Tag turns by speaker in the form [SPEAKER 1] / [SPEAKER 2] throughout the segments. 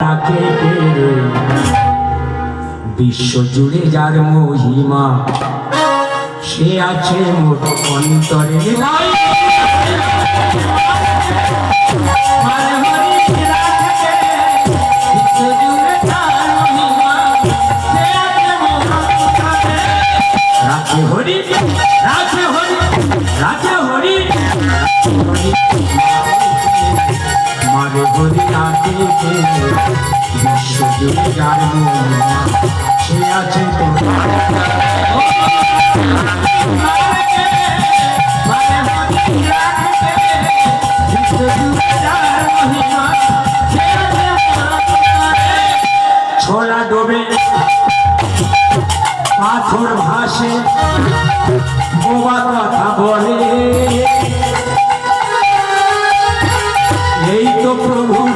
[SPEAKER 1] তাকে বিশ্ব জুড়ে যার মহিমা সে আছে মোট অন্তরে হরে হরি রাধে, অন্তরে। রাধে হরি রাধে হরি হরি হরি রাধে বিশ্ব জুড়ে যার আছে ছোলা ডোবে পাথর ভাসে বোবা কথা বলে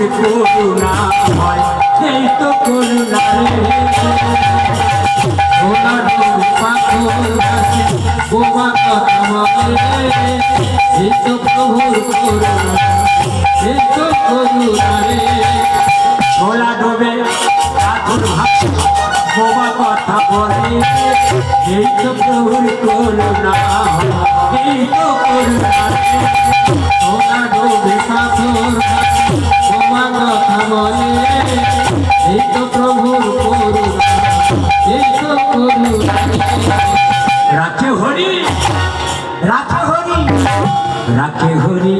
[SPEAKER 1] করুণা হয় এই তো করুণা রে। ছোলা ডোবে পাথর কথা এই তো করুণা এই ডোবে পাথর রাখে হরি রাখে হরি রাখে হরি।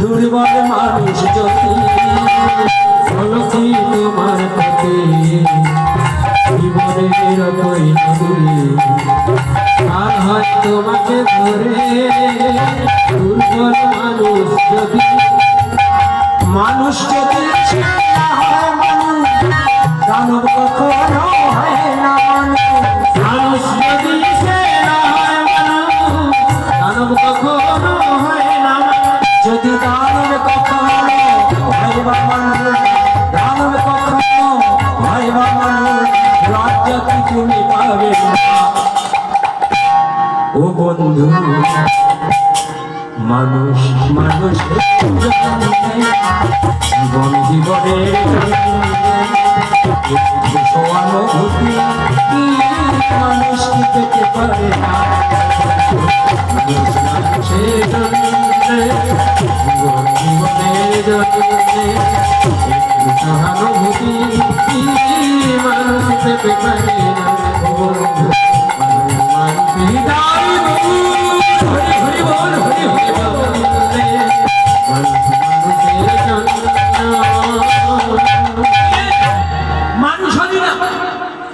[SPEAKER 1] দুর্বল মানুষ যদি চলছি তোমার পথে নদী হয় তোমাকে ধরে, দুর্বল মানুষ যদি মানুষ যদি হয় মানুষ দানব কখনো হয় না মানুষ যদি সে না হয় মানুষ দানব কখনো হয় না হয় মানুষ হয় জীবনে সহানুভূতি মানুষ পেতে পারে না মানুষের জন্যে, সহানুভূতি মানুষ পেতে পারে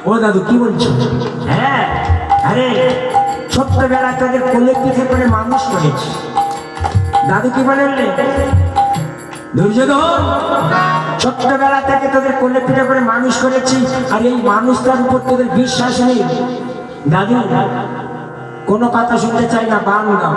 [SPEAKER 1] ও দাদু, কি বলছো?
[SPEAKER 2] হ্যাঁ আরে ছোট্টবেলা তোদের কোলে পিঠে করে মানুষ করেছি। দাদু কি বললে
[SPEAKER 1] দুর্যোধন
[SPEAKER 2] ছোট্টবেলা থেকে তোদের কোলে পিঠে করে মানুষ করেছি, আর এই মানুষটার উপর তোদের বিশ্বাস নেই। দাদু, কোনো কথা শুনতে চাই না বান দাও